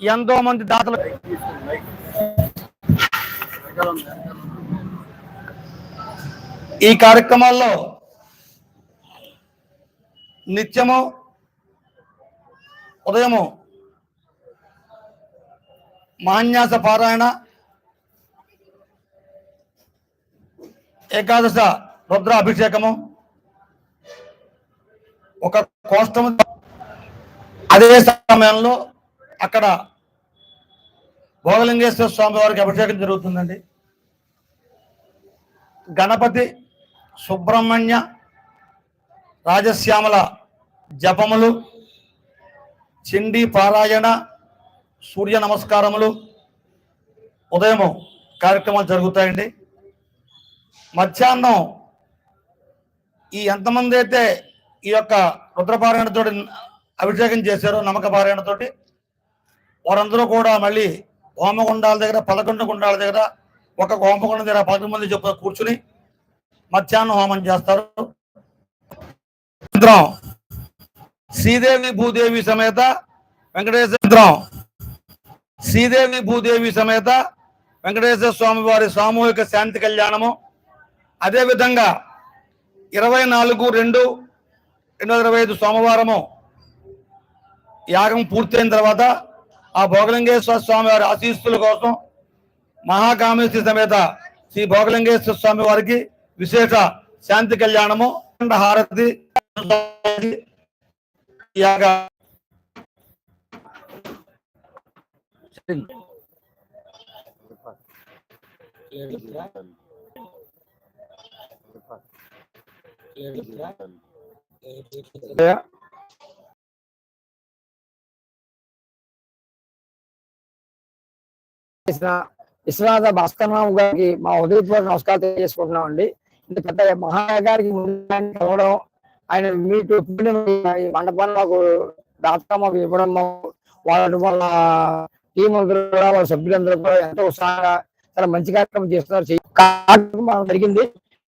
ఎంతో మంది దాతలు ఈ కార్యక్రమాల్లో నిత్యము ఉదయము మాన్యాస పారాయణ ఏకాదశ రుద్ర అభిషేకము ఒక కోష్టము. అదే సమయంలో అక్కడ భోగలింగేశ్వర స్వామి వారికి అభిషేకం జరుగుతుందండి. గణపతి సుబ్రహ్మణ్య రాజశ్యామల జపములు చిండి పారాయణ సూర్య నమస్కారములు ఉదయము కార్యక్రమాలు జరుగుతాయండి. మధ్యాహ్నం ఈ ఎంతమంది అయితే ఈ యొక్క రుద్రపారాయణతోటి అభిషేకం చేశారో నమ్మక పారాయణతోటి వారందరూ కూడా మళ్ళీ హోమగుండాల దగ్గర పదకొండు గుండాల దగ్గర ఒక హోమగుండం దగ్గర పదకొండు మంది చెప్పు కూర్చుని మధ్యాహ్నం హోమం చేస్తారు. శ్రీదేవి భూదేవి సమేత వెంకటేశ్వర శ్రీదేవి భూదేవి సమేత వెంకటేశ్వర స్వామి వారి సామూహిక శాంతి కళ్యాణము. అదేవిధంగా ఇరవై నాలుగు రెండు రెండు వందల ఇరవై ఐదు సోమవారము యాగం పూర్తయిన తర్వాత ఆ భోగలింగేశ్వర స్వామి వారి ఆశీస్సుల కోసం మహాకామేశ్వరి సమేత శ్రీ భోగలింగేశ్వర స్వామి వారికి విశేష శాంతి కళ్యాణము హారతి యాగ చేసిన విశ్వనాథ భాస్కరరావు గారికి మా హృదయపూర్వక నమస్కారం తెలియజేసుకుంటున్నాం అండి ఇంత పెద్ద మహాగారికి ఇవ్వడం ఆయన మీకు మండపాన్ని మాకు దాతగా మాకు ఇవ్వడం వాళ్ళ వాళ్ళ టీం అందరూ కూడా వాళ్ళ సభ్యులందరూ కూడా ఎంతో ఉత్సాహంగా చాలా మంచి కార్యక్రమం చేస్తున్నారు. జరిగింది.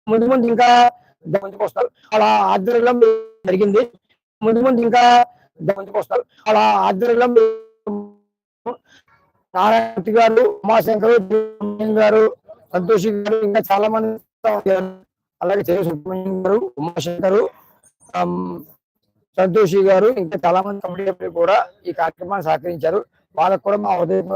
ముందు ముందు ఇంకా ముందుకు వస్తారు. అలా ఆధ్వర్యంలో జరిగింది. ముందు ముందు ఇంకా ముందుకు వస్తారు. అలా ఆధ్వర్యంలో నారాయణ గారు ఉమాశంకర్ గారు సంతోషి గారు ఇంకా చాలా మంది అలాగే చెరు సుబ్రహ్మణ్యం గారు ఉమాశంకరు సంతోషి గారు ఇంకా చాలా మంది కమిటీ కూడా ఈ కార్యక్రమాన్ని సహకరించారు. వాళ్ళకు కూడా మా ఉదయం